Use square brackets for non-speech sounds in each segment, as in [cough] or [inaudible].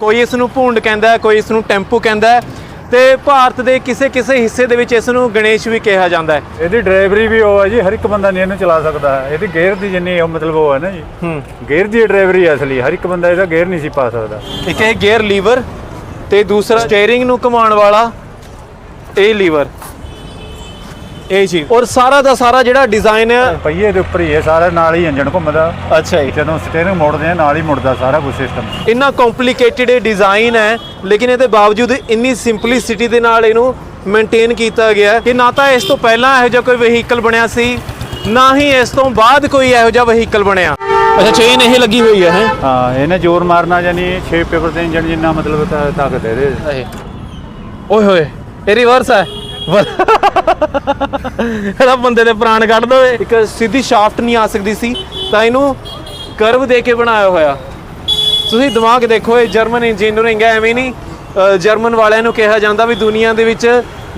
ਕੋਈ ਇਸ ਨੂੰ ਭੂੰਡ ਕਹਿੰਦਾ ਕੋਈ ਇਸ ਨੂੰ ਟੈਂਪੂ ਕਹਿੰਦਾ ਤੇ ਭਾਰਤ ਦੇ ਕਿਸੇ ਕਿਸੇ ਹਿੱਸੇ ਦੇ ਵਿੱਚ ਇਸ ਨੂੰ ਗਣੇਸ਼ ਵੀ ਕਿਹਾ ਜਾਂਦਾ ਹੈ। ਇਹਦੀ ਡਰਾਈਵਰੀ ਵੀ ਉਹ ਹੈ ਜੀ ਹਰ ਇੱਕ ਬੰਦਾ ਨਹੀਂ ਇਹਨੂੰ ਚਲਾ ਸਕਦਾ। ਇਹਦੀ ਗੇਅਰ ਦੀ ਜਿੰਨੀ ਉਹ ਮਤਲਬ ਉਹ ਹੈ ਨਾ ਜੀ। ਹੂੰ। ਗੇਅਰ ਦੀ ਡਰਾਈਵਰੀ ਹੈ ਅਸਲੀ ਹਰ ਇੱਕ ਬੰਦਾ ਇਹਦਾ ਗੇਅਰ ਨਹੀਂ ਸੀ ਪਾ ਸਕਦਾ। ਇੱਕ ਇਹ ਗੇਅਰ ਲੀਵਰ ਤੇ ਦੂਸਰਾ ਸਟੀਅਰਿੰਗ ਨੂੰ ਘੁਮਾਉਣ ਵਾਲਾ ਇਹ ਲੀਵਰ। ਇਹ ਚੀਜ਼ ਔਰ ਸਾਰਾ ਦਾ ਸਾਰਾ ਜਿਹੜਾ ਡਿਜ਼ਾਈਨ ਹੈ ਪਹੀਏ ਦੇ ਉੱਪਰ ਹੀ ਹੈ ਸਾਰਾ ਨਾਲ ਹੀ ਇੰਜਣ ਘੁੰਮਦਾ। ਅੱਛਾ ਜੀ। ਜਦੋਂ ਸਟੀਅਰਿੰਗ ਮੋੜਦੇ ਆ ਨਾਲ ਹੀ ਮੁੜਦਾ ਸਾਰਾ ਕੁਝ ਸਿਸਟਮ ਇੰਨਾ ਕੰਪਲਿਕੇਟਿਡ ਡਿਜ਼ਾਈਨ ਹੈ ਲੇਕਿਨ ਇਹਦੇ ਬਾਵਜੂਦ ਇੰਨੀ ਸਿੰਪਲਿਸਿਟੀ ਦੇ ਨਾਲ ਇਹਨੂੰ ਮੇਨਟੇਨ ਕੀਤਾ ਗਿਆ ਕਿ ਨਾ ਤਾਂ ਇਸ ਤੋਂ ਪਹਿਲਾਂ ਇਹੋ ਜਿਹਾ ਕੋਈ ਵਹੀਕਲ ਬਣਿਆ ਸੀ ਨਾ ਹੀ ਇਸ ਤੋਂ ਬਾਅਦ ਕੋਈ ਇਹੋ ਜਿਹਾ ਵਹੀਕਲ ਬਣਿਆ। ਅੱਛਾ ਚੇਨ ਇਹ ਲੱਗੀ ਹੋਈ ਹੈ ਹੈ? ਹਾਂ ਇਹਨੇ ਜ਼ੋਰ ਮਾਰਨਾ ਜਾਨੀ 6 ਪੇਪਰ ਦੇ ਇੰਜਣ ਜਿੰਨਾ ਮਤਲਬ ਤਾਕਤ ਹੈ ਇਹਦੇ ਓਏ ਹੋਏ ਇਹ ਰਿਵਰਸ ਹੈ। ਇਹਦਾ ਬੰਦੇ ਦੇ ਪ੍ਰਾਣ ਕੱਢ ਦੋਏ ਇੱਕ ਸਿੱਧੀ ਸ਼ਾਫਟ ਨਹੀਂ ਆ ਸਕਦੀ ਸੀ ਤਾਂ ਇਹਨੂੰ ਕਰਵ ਦੇ ਕੇ ਬਣਾਇਆ ਹੋਇਆ। ਤੁਸੀਂ ਦਿਮਾਗ ਦੇਖੋ ਇਹ ਜਰਮਨ ਇੰਜੀਨੀਅਰਿੰਗ ਹੈ ਐਵੇਂ ਨਹੀਂ ਜਰਮਨ ਵਾਲਿਆਂ ਨੂੰ ਕਿਹਾ ਜਾਂਦਾ ਵੀ ਦੁਨੀਆ ਦੇ ਵਿੱਚ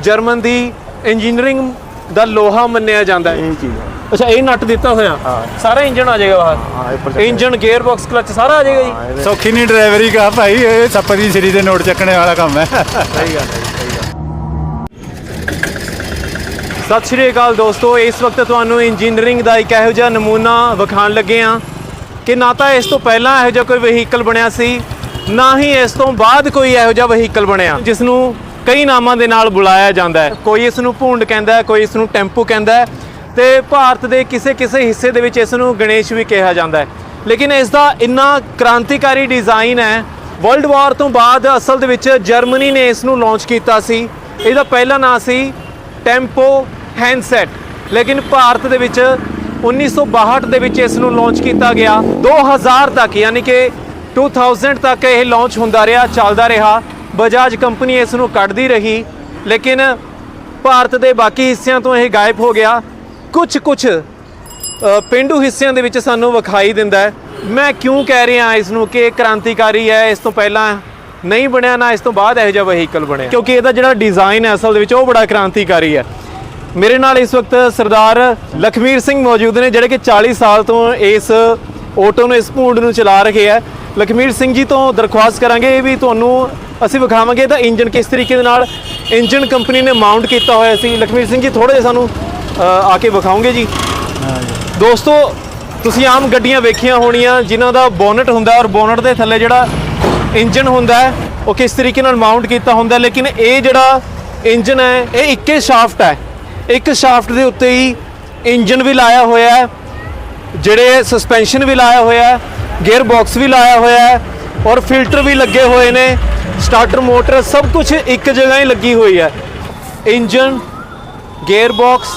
ਜਰਮਨ ਦੀ ਇੰਜੀਨੀਅਰਿੰਗ ਦਾ ਲੋਹਾ ਮੰਨਿਆ ਜਾਂਦਾ ਹੈ। ਇਹ ਚੀਜ਼ ਅੱਛਾ ਇਹ ਨੱਟ ਦਿੱਤਾ ਹੋਇਆ। ਸਾਰਾ ਇੰਜਨ ਆ ਜਾਏਗਾ ਬਾਹਰ। ਇੰਜਨ ਗੇਅਰ ਬਾਕਸ ਕਲਚ ਸਾਰਾ ਆ ਜਾਏਗਾ ਜੀ। ਸੌਖੀ ਨਹੀਂ ਡਰਾਈਵਰੀ ਕਾ ਭਾਈ ਇਹ ਸੱਪ ਦੀ ਸਿਰੀ ਦੇ ਨੋਟ ਚੱਕਣੇ ਵਾਲਾ ਕੰਮ ਹੈ ਸਹੀ ਗੱਲ ਹੈ। ਸਤਿ ਸ਼੍ਰੀ ਅਕਾਲ ਦੋਸਤੋ, ਇਸ ਵਕਤ ਤੁਹਾਨੂੰ ਇੰਜੀਨੀਅਰਿੰਗ ਦਾ ਇੱਕ ਇਹੋ ਜਿਹਾ ਨਮੂਨਾ ਵਿਖਾਉਣ ਲੱਗੇ ਆ ਕਿ ਨਾ ਤਾਂ ਇਸ ਤੋਂ ਪਹਿਲਾਂ ਇਹੋ ਜਿਹਾ ਕੋਈ ਵਹੀਕਲ ਬਣਿਆ ਸੀ, ਨਾ ਹੀ ਇਸ ਤੋਂ ਬਾਅਦ ਕੋਈ ਇਹੋ ਜਿਹਾ ਵਹੀਕਲ ਬਣਿਆ ਜਿਸ ਨੂੰ ਕਈ ਨਾਮਾਂ ਦੇ ਨਾਲ ਬੁਲਾਇਆ ਜਾਂਦਾ ਹੈ। ਕੋਈ ਇਸ ਨੂੰ ਭੂੰਡ ਕਹਿੰਦਾ ਹੈ, ਕੋਈ ਇਸ ਨੂੰ ਟੈਂਪੂ ਕਹਿੰਦਾ ਹੈ ਤੇ ਭਾਰਤ ਦੇ ਕਿਸੇ ਕਿਸੇ ਹਿੱਸੇ ਦੇ ਵਿੱਚ ਇਸ ਨੂੰ ਗਣੇਸ਼ ਵੀ ਕਿਹਾ ਜਾਂਦਾ ਹੈ। ਲੇਕਿਨ ਇਸ ਦਾ ਇੰਨਾ ਕ੍ਰਾਂਤੀਕਾਰੀ ਡਿਜ਼ਾਈਨ ਹੈ ਵਰਲਡ ਵਾਰ ਤੋਂ ਬਾਅਦ ਅਸਲ ਦੇ ਵਿੱਚ ਜਰਮਨੀ ਨੇ ਇਸ ਨੂੰ ਲਾਂਚ ਕੀਤਾ ਸੀ। ਇਹਦਾ ਪਹਿਲਾ ਨਾਂ ਸੀ ਟੈਂਪੋ ਹੈਂਡਸੈਟ ਲੇਕਿਨ ਭਾਰਤ ਦੇ ਵਿੱਚ 1962 ਦੇ ਵਿੱਚ ਇਸ ਨੂੰ ਲਾਂਚ ਕੀਤਾ ਗਿਆ। 2000 ਤੱਕ ਯਾਨੀ ਕਿ 2000 ਤੱਕ ਇਹ ਲਾਂਚ ਹੁੰਦਾ ਰਿਹਾ ਚੱਲਦਾ ਰਿਹਾ। ਬਜਾਜ ਕੰਪਨੀ ਇਸ ਨੂੰ ਕੱਢਦੀ ਰਹੀ। ਲੇਕਿਨ ਭਾਰਤ ਦੇ ਬਾਕੀ ਹਿੱਸਿਆਂ ਤੋਂ ਇਹ ਗਾਇਬ ਹੋ ਗਿਆ। ਕੁਝ ਕੁਝ ਅ, ਪਿੰਡੂ ਹਿੱਸਿਆਂ ਦੇ ਵਿੱਚ ਸਾਨੂੰ ਵਿਖਾਈ ਦਿੰਦਾ ਮੈਂ ਕਿਉਂ ਕਹਿ ਰਿਹਾ ਇਸ ਨੂੰ ਕਿ ਇਹ ਕ੍ਰਾਂਤੀਕਾਰੀ ਹੈ ਇਸ ਤੋਂ ਪਹਿਲਾਂ ਨਹੀਂ ਬਣਿਆ ਨਾ ਇਸ ਤੋਂ ਬਾਅਦ ਇਹੋ ਜਿਹਾ ਵਹੀਕਲ ਬਣਿਆ। ਕਿਉਂਕਿ ਇਹਦਾ ਜਿਹੜਾ ਡਿਜ਼ਾਈਨ ਹੈ ਅਸਲ ਦੇ ਵਿੱਚ ਉਹ ਬੜਾ ਕ੍ਰਾਂਤੀਕਾਰੀ ਹੈ। ਮੇਰੇ ਨਾਲ ਇਸ ਵਕਤ ਸਰਦਾਰ ਲਖਮੀਰ ਸਿੰਘ ਮੌਜੂਦ ਨੇ, ਜਿਹੜੇ ਕਿ 40 ਸਾਲ ਤੋਂ ਇਸ ਆਟੋ ਨੂੰ, ਇਸ ਭੂੰਡ ਨੂੰ ਚਲਾ ਰਹੇ ਹੈ। ਲਖਮੀਰ ਸਿੰਘ ਜੀ, ਤੋਂ ਦਰਖਾਸਤ ਕਰਾਂਗੇ ਇਹ ਵੀ ਤੁਹਾਨੂੰ ਅਸੀਂ ਵਿਖਾਵਾਂਗੇ ਤਾਂ ਇੰਜਨ ਕਿਸ ਤਰੀਕੇ ਦੇ ਨਾਲ ਇੰਜਨ ਕੰਪਨੀ ਨੇ ਮਾਊਂਟ ਕੀਤਾ ਹੋਇਆ ਸੀ। ਲਖਮੀਰ ਸਿੰਘ ਜੀ ਥੋੜੇ ਜਿਹਾ ਸਾਨੂੰ ਆ ਕੇ ਵਿਖਾਉਂਗੇ ਜੀ। ਦੋਸਤੋ, ਤੁਸੀਂ ਆਮ ਗੱਡੀਆਂ ਵੇਖੀਆਂ ਹੋਣੀਆਂ, ਜਿਨ੍ਹਾਂ ਦਾ ਬੋਨਟ ਹੁੰਦਾ ਔਰ ਬੋਨਟ ਦੇ ਥੱਲੇ ਜਿਹੜਾ ਇੰਜਨ ਹੁੰਦਾ ਉਹ ਕਿਸ ਤਰੀਕੇ ਨਾਲ ਮਾਊਂਟ ਕੀਤਾ ਹੁੰਦਾ ਲੇਕਿਨ ਇਹ ਜਿਹੜਾ ਇੰਜਨ ਹੈ, ਇਹ ਇੱਕੇ ਸ਼ਾਫਟ ਹੈ। ਇੱਕ ਸ਼ਾਫਟ ਦੇ ਉੱਤੇ ਹੀ ਇੰਜਨ ਵੀ ਲਾਇਆ ਹੋਇਆ ਹੈ, ਜਿਹੜੇ ਸਸਪੈਂਸ਼ਨ ਵੀ ਲਾਇਆ ਹੋਇਆ ਹੈ ਗੇਅਰ ਬਾਕਸ ਵੀ ਲਾਇਆ ਹੋਇਆ ਹੈ ਔਰ ਫਿਲਟਰ ਵੀ ਲੱਗੇ ਹੋਏ ਨੇ। ਸਟਾਰਟਰ ਮੋਟਰ ਸਭ ਕੁਝ ਇੱਕ ਜਗ੍ਹਾ ਹੀ ਲੱਗੀ ਹੋਈ ਹੈ। ਇੰਜਨ ਗੇਅਰ ਬਾਕਸ